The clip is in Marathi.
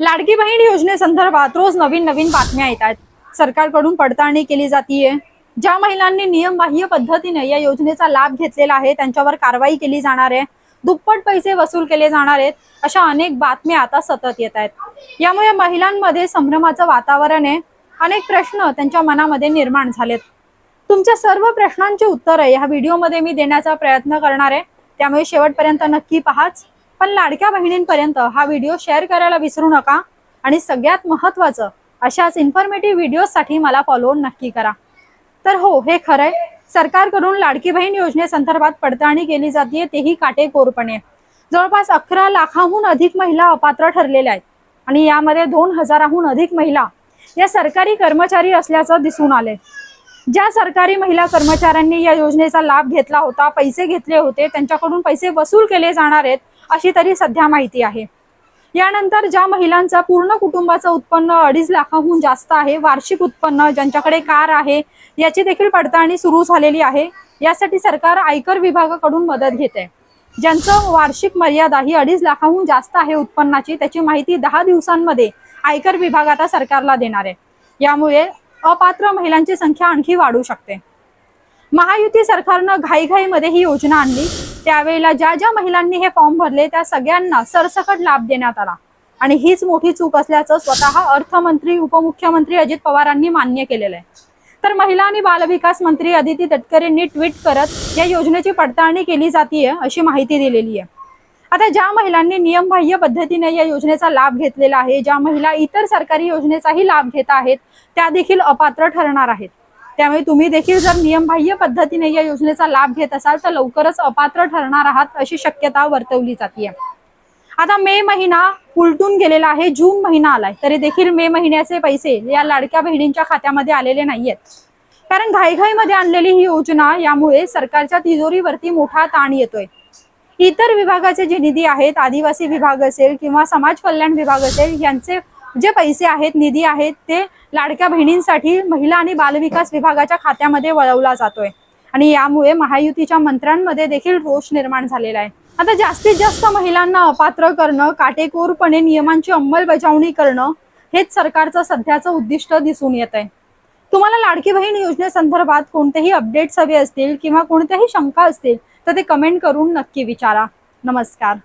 लाडकी बहीण योजनेसंदर्भात रोज नवीन नवीन बातम्या येत आहेत. सरकारकडून पडताळणी केली जातीये. ज्या महिलांनी नियमबाह्य पद्धतीने या योजनेचा लाभ घेतलेला आहे त्यांच्यावर कारवाई केली जाणार आहे. दुप्पट पैसे वसूल केले जाणार आहेत अशा अनेक बातम्या आता सतत येत आहेत. यामुळे महिलांमध्ये संभ्रमाचं वातावरण आहे. अनेक प्रश्न त्यांच्या मनामध्ये निर्माण झालेत. तुमच्या सर्व प्रश्नांची उत्तरं ह्या व्हिडिओमध्ये मी देण्याचा प्रयत्न करणार आहे. त्यामुळे शेवटपर्यंत नक्की पहाच. पण लाडक्या बहिणींपर्यंत हा व्हिडिओ शेअर करायला विसरू नका. आणि सगळ्यात महत्वाचं अशाच इन्फॉर्मेटिव्ह व्हिडिओसाठी मला फॉलो नक्की करा. तर हो हे खरंय. सरकारकडून लाडकी बहीण योजनेसंदर्भात पडताळणी केली जाते तेही काटेकोरपणे. जवळपास अकरा लाखाहून अधिक महिला अपात्र ठरलेल्या आहेत. आणि यामध्ये दोन हजाराहून अधिक महिला या सरकारी कर्मचारी असल्याचं दिसून आले ज्या सरकारी महिला कर्मचाऱ्यांनी या योजनेचा लाभ घेतला होता पैसे घेतले होते त्यांच्याकडून पैसे वसूल केले जाणार आहेत अशी तरी सध्या माहिती आहे. यानंतर ज्या महिलांचा पूर्ण कुटुंबाचं उत्पन्न अडीच लाखाहून जास्त आहे वार्षिक उत्पन्न ज्यांच्याकडे कार आहे याची देखील पडताळणी सुरू झालेली आहे. यासाठी सरकार आयकर विभागाकडून मदत घेते. ज्यांचं वार्षिक मर्यादा ही अडीच लाखाहून जास्त आहे उत्पन्नाची त्याची माहिती दहा दिवसांमध्ये आयकर विभाग आता सरकारला देणार आहे. यामुळे अपात्र महिलांची संख्या आणखी वाढू शकते. महायुती सरकारनं घाईघाईमध्ये ही योजना आणली. त्यावेळेला ज्या ज्या महिलांनी हे फॉर्म भरले त्या सगळ्यांना सरसकट लाभ देण्यात आला. आणि हीच मोठी चूक असल्याचं स्वतः अर्थमंत्री उपमुख्यमंत्री अजित पवारांनी मान्य केलेलं आहे. तर महिला आणि बालविकास मंत्री अदिती तटकरेंनी ट्विट करत या योजनेची पडताळणी केली जातीये अशी माहिती दिलेली आहे. आता ज्या महिलांनी नियमबाह्य पद्धतीने या योजनेचा लाभ घेतलेला आहे ज्या महिला इतर सरकारी योजनेचाही लाभ घेत आहेत त्या देखील अपात्र ठरणार आहेत. त्यामुळे तुम्ही देखील जर नियमबाह्य पद्धतीने या योजनेचा लाभ घेत असाल तर लवकरच अपात्र ठरणार आहात अशी शक्यता वर्तवली जाते आता मे महिना उलटून गेलेला आहे जून महिना आलाय तरी देखील मे महिन्याचे पैसे या लाडक्या बहिणींच्या खात्यामध्ये आलेले नाहीयेत. कारण घाईघाईमध्ये आणलेली ही योजना यामुळे सरकारच्या तिजोरीवरती मोठा ताण येतोय. इतर विभागाचे जे निधी आहेत आदिवासी विभाग असेल किंवा समाज कल्याण विभाग असेल यांचे जे पैसे आहेत निधी आहेत ते लाडक्या बहिणींसाठी महिला आणि बालविकास विभागाच्या खात्यामध्ये वळवला जातोय. आणि यामुळे महायुतीच्या मंत्र्यांमध्ये देखील रोष निर्माण झालेला आहे. आता जास्तीत जास्त महिलांना अपात्र करणं काटेकोरपणे नियमांची अंमलबजावणी करणं हेच सरकारचं सध्याचं उद्दिष्ट दिसून येत आहे. तुम्हाला लाडकी बहीण योजनेसंदर्भात कोणतेही अपडेट्स हवे असतील किंवा कोणत्याही शंका असतील तर ते कमेंट करून नक्की विचारा. नमस्कार.